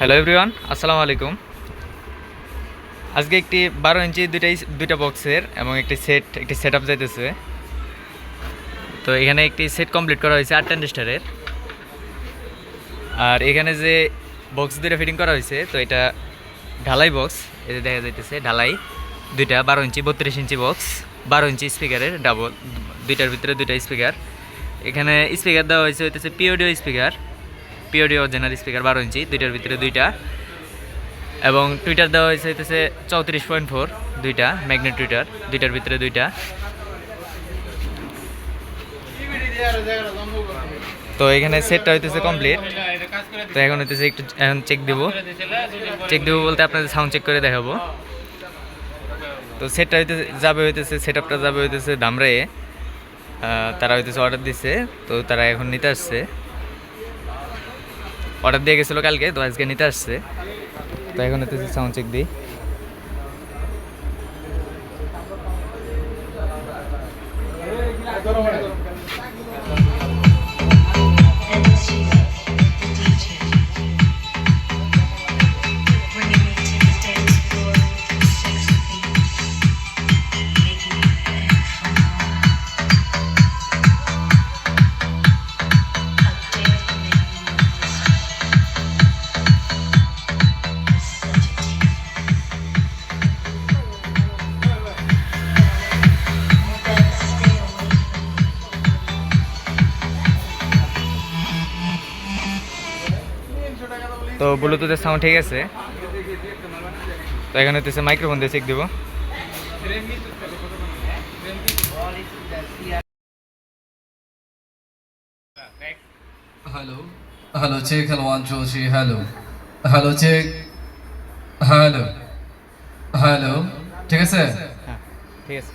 Hello everyone আসসালামু আলাইকুম আজকে একটি বারো ইঞ্চি দুইটাই দুইটা বক্সের এবং একটি সেট একটি সেট আপ যাইতেছে। তো এখানে একটি সেট কমপ্লিট করা হয়েছে আট স্টারের আর এখানে যে বক্স দুইটা ফিটিং করা হয়েছে, তো এটা ঢালাই বক্স এটা দেখা যাইতেছে ঢালাই দুইটা বারো ইঞ্চি, বত্রিশ ইঞ্চি বক্স বারো ইঞ্চি স্পিকারের ডাবল দুইটার ভিতরে দুইটা স্পিকার এখানে স্পিকার দেওয়া হয়েছে হইতেছে পিওডিও স্পিকার পিওডি অরিজিনাল স্পিকার বারো ইঞ্চি দুইটার ভিতরে দুইটা। এবং টুইটার দেওয়া হয়েছে হইতেছে চৌত্রিশ পয়েন্ট ফোর দুইটা ম্যাগনেট টুইটার দুইটার ভিতরে দুইটা। তো এখানে সেটটা হইতেছে কমপ্লিট তো এখন হইতেছে একটু এখন চেক দেবো। চেক দেবো বলতে আপনাদের সাউন্ড চেক করে দেখাবো। তো সেটটা হইতেছে যাবে হইতেছে সেট আপটা যাবে হইতেছে আহ, তারা হইতেছে অর্ডার দিচ্ছে তো তারা এখন নিতে আসছে। অর্ডার দিয়ে গেছিল কালকে তো আজকে নিতে আসছে। তো এখন এতে সাউন্ড চেক দিই। তো ব্লুটুথের সাউন্ড ঠিক আছে। তো এখানে হইতেছে মাইক্রোফোন দিয়ে চেক দেবো। Hello hello check hello one two three hello hello check hello hello ঠিক আছে? হ্যাঁ ঠিক আছে।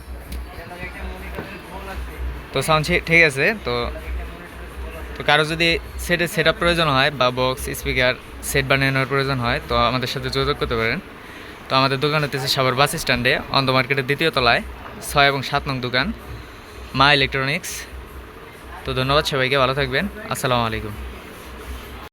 তো সাউন্ড ঠিক আছে তো তো কারও যদি সেটের সেট আপ প্রয়োজন হয় বা বক্স স্পিকার সেট বানানোর প্রয়োজন হয়, তো আমাদের সাথে যোগাযোগ করতে পারেন। তো আমাদের দোকান হতেছে সাবর বাস স্ট্যান্ডে, অন্ধ মার্কেটের দ্বিতীয় তলায়, ছয় এবং সাত নং দোকান, মা ইলেকট্রনিক্স। তো ধন্যবাদ সবাইকে, ভালো থাকবেন। আসসালামু আলাইকুম।